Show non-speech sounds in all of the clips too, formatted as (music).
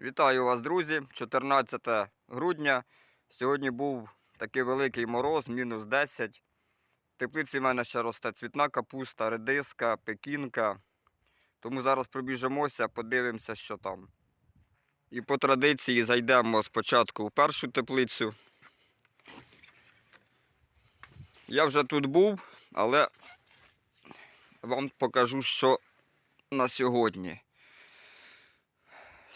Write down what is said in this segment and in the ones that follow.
Вітаю вас, друзі! 14 грудня. Сьогодні був такий великий мороз, мінус 10. В теплиці в мене ще росте цвітна капуста, редиска, пекінка. Тому зараз пробіжимося, подивимося, що там. І по традиції зайдемо спочатку в першу теплицю. Я вже тут був, але вам покажу, що на сьогодні.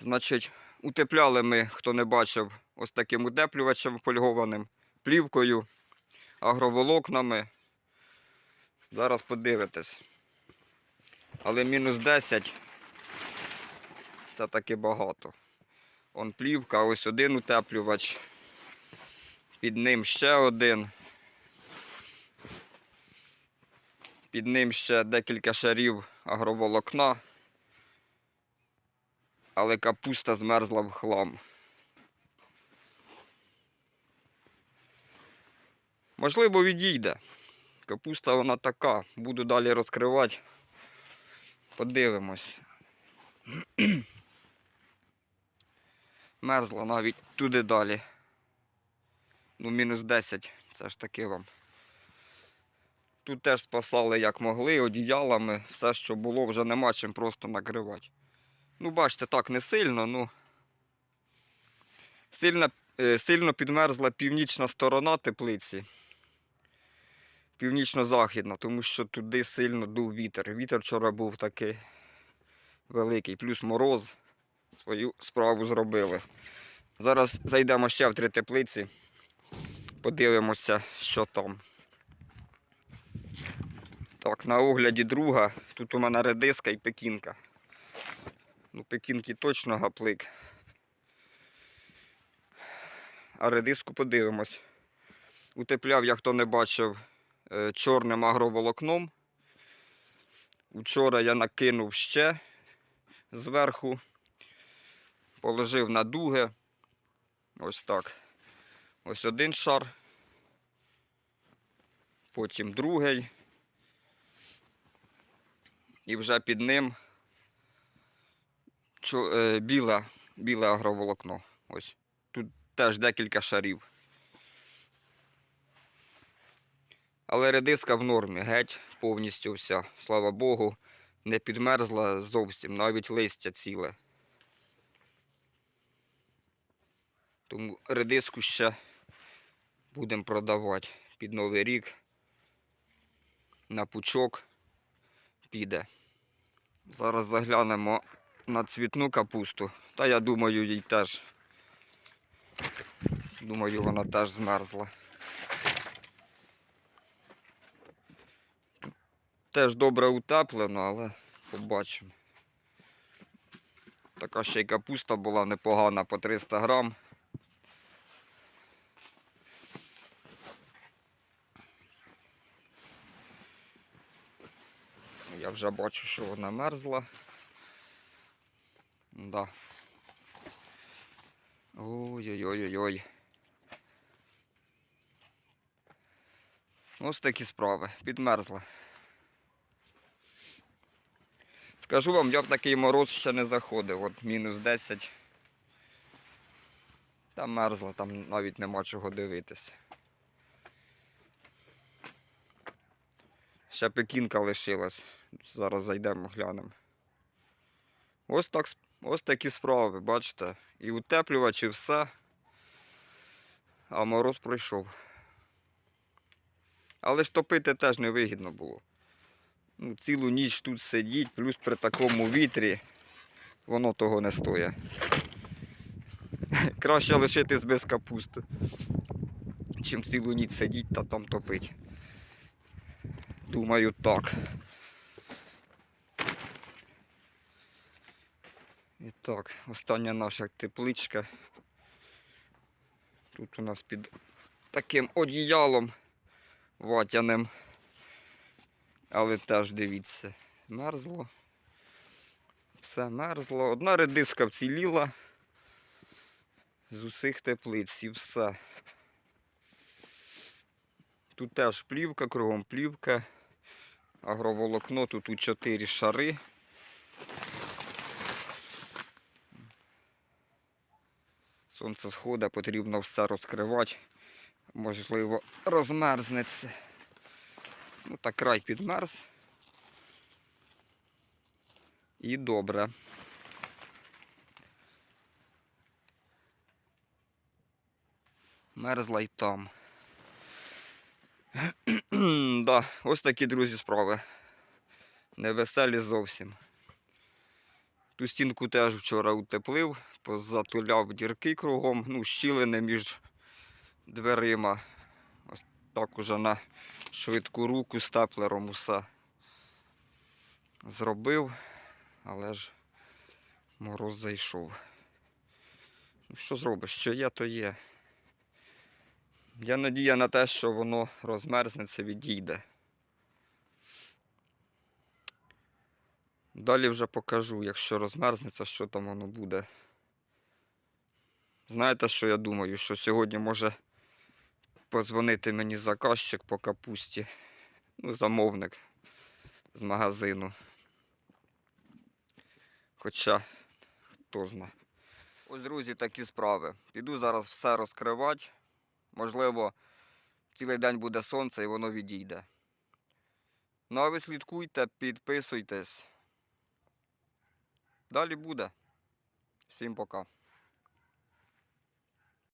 Значить, утепляли ми, хто не бачив, ось таким утеплювачем фольгованим, плівкою, агроволокнами. Зараз подивитесь. Але мінус 10 це таки багато. Он плівка, ось один утеплювач. Під ним ще один. Під ним ще декілька шарів агроволокна але капуста змерзла в хлам. Можливо, відійде. Капуста вона така. Буду далі розкривати. Подивимось. (clears throat) Мерзла навіть туди далі. Ну, мінус 10, це ж таки вам. Тут теж спасали як могли, одіялами, все, що було, вже нема чим просто накривати. Ну, бачите, так не сильно, ну. Сильно, е, сильно підмерзла північна сторона теплиці. Північно-західна, тому що туди сильно дув вітер. Вітер вчора був такий великий, плюс мороз. Свою справу зробили. Зараз зайдемо ще в три теплиці, подивимося, що там. Так, на огляді друга. Тут у мене редиска і пекінка. Ну, пекінки точно гаплик. А редиску подивимось. Утепляв, я хто не бачив, е, чорним агроволокном. Вчора я накинув ще зверху, положив на дуги. Ось так. Ось один шар. Потім другий. І вже під ним біле, біле агроволокно. Ось. Тут теж декілька шарів. Але редиска в нормі, геть повністю вся. Слава Богу, не підмерзла зовсім, навіть листя ціле. Тому редиску ще будемо продавати під Новий рік. На пучок піде. Зараз заглянемо на цвітну капусту. Та я думаю, їй теж. Думаю, вона теж змерзла. Теж добре утеплено, але побачимо. Така ще й капуста була непогана по 300 грам. Я вже бачу, що вона мерзла. Да. Ой-ой-ой-ой-ой. Ось такі справи. Підмерзла. Скажу вам, я в такий мороз ще не заходив. От мінус 10. Там мерзла, там навіть нема чого дивитися. Ще пекінка лишилась. Зараз зайдемо, глянемо. Ось так, ось такі справи, бачите. І утеплювач, і все. А мороз пройшов. Але ж топити теж невигідно було. Ну, цілу ніч тут сидіть, плюс при такому вітрі воно того не стоїть. (laughs) Краще лишитись без капусти, чим цілу ніч сидіть та там топить. Думаю, так. І так, остання наша тепличка. Тут у нас під таким одіялом ватяним. Але теж дивіться, мерзло. Все мерзло. Одна редиска вціліла з усіх теплиць і все. Тут теж плівка, кругом плівка. Агроволокно, тут у 4 шари. Сонце сходить, потрібно все розкривати. Можливо, розмерзнеться. Ну так край підмерз. І добре. Мерзла й там. (clears throat) да, ось такі, друзі, справи. Невеселі зовсім. Ту стінку теж вчора утеплив, позатуляв дірки кругом, ну, щілини між дверима. Ось так уже на швидку руку степлером усе зробив, але ж мороз зайшов. Ну, що зробиш? Що є, то є. Я надія на те, що воно розмерзнеться, відійде. Далі вже покажу, якщо розмерзнеться, що там воно буде. Знаєте, що я думаю? Що сьогодні може позвонити мені заказчик по капусті. Ну, замовник з магазину. Хоча, хто зна. Ось, друзі, такі справи. Піду зараз все розкривати. Можливо, цілий день буде сонце і воно відійде. Ну а ви слідкуйте, підписуйтесь. Далі буде. Всім пока.